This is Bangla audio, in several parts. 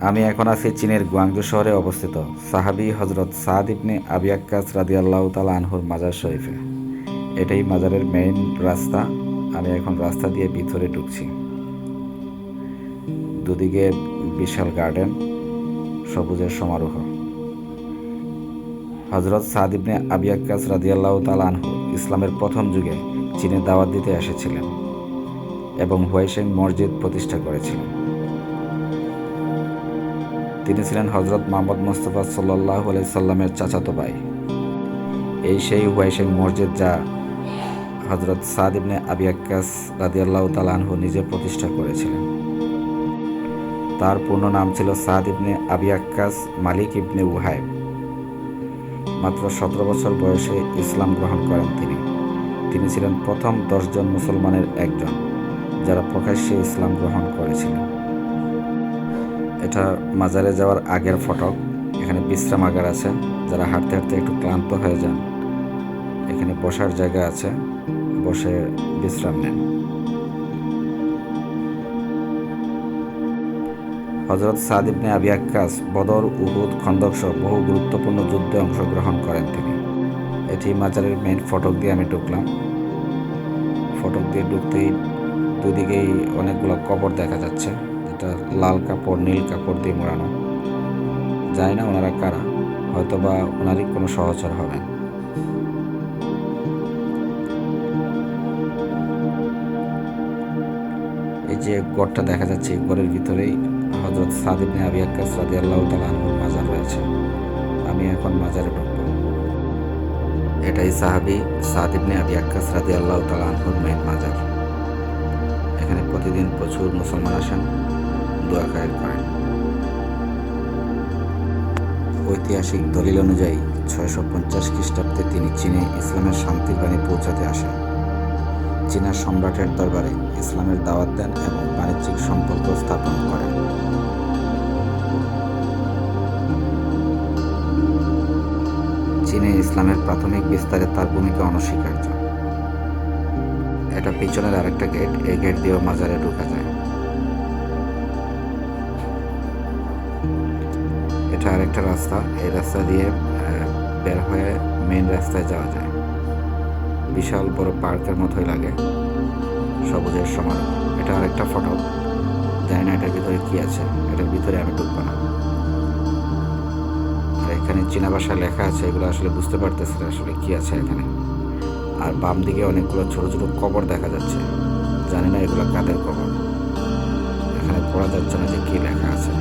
আমি এখন আছি চীনের গুয়াংজু শহরে অবস্থিত। সাহাবি হজরত সাদ ইবনে আবি আক্কাস রাদিয়াল্লাহ তালা আনহুর মাজার শরীফে। এটাই মাজারের মেইন রাস্তা। আমি এখন রাস্তা দিয়ে ভিতরে ঢুকছি। দুদিকে বিশাল গার্ডেন সবুজের সমারোহ। হজরত সাদ ইবনে আবি আক্কাস রাদিয়াল্লাহ তালা আনহু ইসলামের প্রথম যুগে চীনে দাওয়াত দিতে এসেছিলেন এবং হুয়াইশেং মসজিদ প্রতিষ্ঠা করেছিলেন। তিনি ছিলেন হজরত মোহাম্মদ মোস্তফা সাল্লাহ সাল্লামের চাচাতো ভাই। এই সেই হুয়াইশেং মসজিদ যা হজরত সাদ ইবনে আবি আক্কাস রাদিয়াল্লাহ তালানহু নিজে প্রতিষ্ঠা করেছিলেন। তার পূর্ণ নাম ছিল সাদ ইবনে আবি আক্কাস মালিক ইবনে উহাইব। মাত্র সতেরো বছর বয়সে ইসলাম গ্রহণ করেন তিনি। তিনি ছিলেন প্রথম দশজন মুসলমানের একজন, যারা প্রকাশ্যে ইসলাম গ্রহণ করেছিলেন। এটা মাজারে যাওয়ার আগের ফটক। এখানে বিশ্রামাগার আছে। যারা হাঁটতে হাঁটতে একটু ক্লান্ত হয়ে যান, এখানে বসার জায়গা আছে। বসে বিশ্রাম নেন। হজরত সাদ ইবনে আবি আক্কাস বদর, উহুদ, খন্দক সহ বহু গুরুত্বপূর্ণ যুদ্ধে অংশগ্রহণ করেন তিনি। এটি মাজারের মেইন ফটক দিয়ে আমি ঢুকলাম। ফটক দিয়ে ঢুকতেই দুদিকেই অনেকগুলো কবর দেখা যাচ্ছে। যেটা লাল কাপড়, নীল কাপড় দিয়ে মোড়ানো। জানি না ওনারা কারা হয়তো বা ওনারই কোনো সহচর হবেন। এই যে গড়টা দেখা যাচ্ছে, এই গড়ের ভিতরেই হজরত সাদিবনে আবি আক্কাস রাদি আল্লাহ তালাহুর মাজার রয়েছে। আমি এখন মাজারে ঢুকবো। এটাই সাহাবি সাদিবনে আবি আক্কাস রাদি আল্লাহ তালাহুর মেন মাজার। এখানে প্রতিদিন প্রচুর মুসলমান আসেন। দোয়া খায়ের করেন ঐতিহাসিক দলিল অনুযায়ী ছয়শো পঞ্চাশ খ্রিস্টাব্দে তিনি চীনে ইসলামের শান্তির বাণী পৌঁছাতে আসেন। চীনা সম্রাটের দরবারে ইসলামের দাওয়াত দেন এবং বাণিজ্যিক সম্পর্ক স্থাপন করেন। চীনে ইসলামের প্রাথমিক বিস্তারে তার ভূমিকা অনস্বীকার্য। এটা পিছনের আরেকটা গেট এই গেট দিয়েও মাজারে ঢোকা যায়। এটা আরেকটা রাস্তা, এই রাস্তা দিয়ে বের হয়ে মেইন রাস্তায় যাওয়া যায়। বিশাল বড় পার্কের মতোই লাগে, সবুজের সমান। এটা আরেকটা ফটো জানি না এটার ভিতরে কি আছে, এটার ভিতরে আমি ঢুকবো না। আর এখানে চীনা ভাষায় লেখা আছে, এগুলো আসলে বুঝতে পারতেছি না আসলে কি আছে এখানে। আর বাম দিকে অনেকগুলো ছোট ছোট কবর দেখা যাচ্ছে, জানি না এগুলো কাদের কবর। এখানে পড়া যাচ্ছে না যে কি লেখা আছে।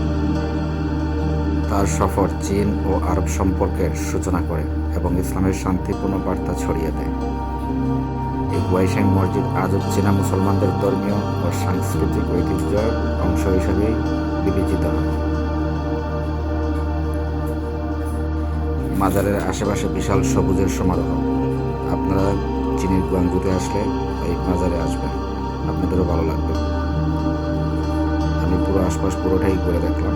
তার সফর চীন ও আরব সম্পর্কের সূচনা করে এবং ইসলামের শান্তিপূর্ণ বার্তা ছড়িয়ে দেয়। এই হুয়াইশাং মসজিদ আজও চীনা মুসলমানদের ধর্মীয় ও সাংস্কৃতিক ঐতিহ্যের অংশ হিসেবে বিবেচিত হয়। মাজারের আশেপাশে বিশাল সবুজের সমারোহ। আপনারা চীনের গুয়াংজুতে আসলে এই মাজারে আসবেন। আপনাদেরও ভালো লাগবে। আমি পুরো আশপাশ পুরোটাই ঘুরে দেখলাম।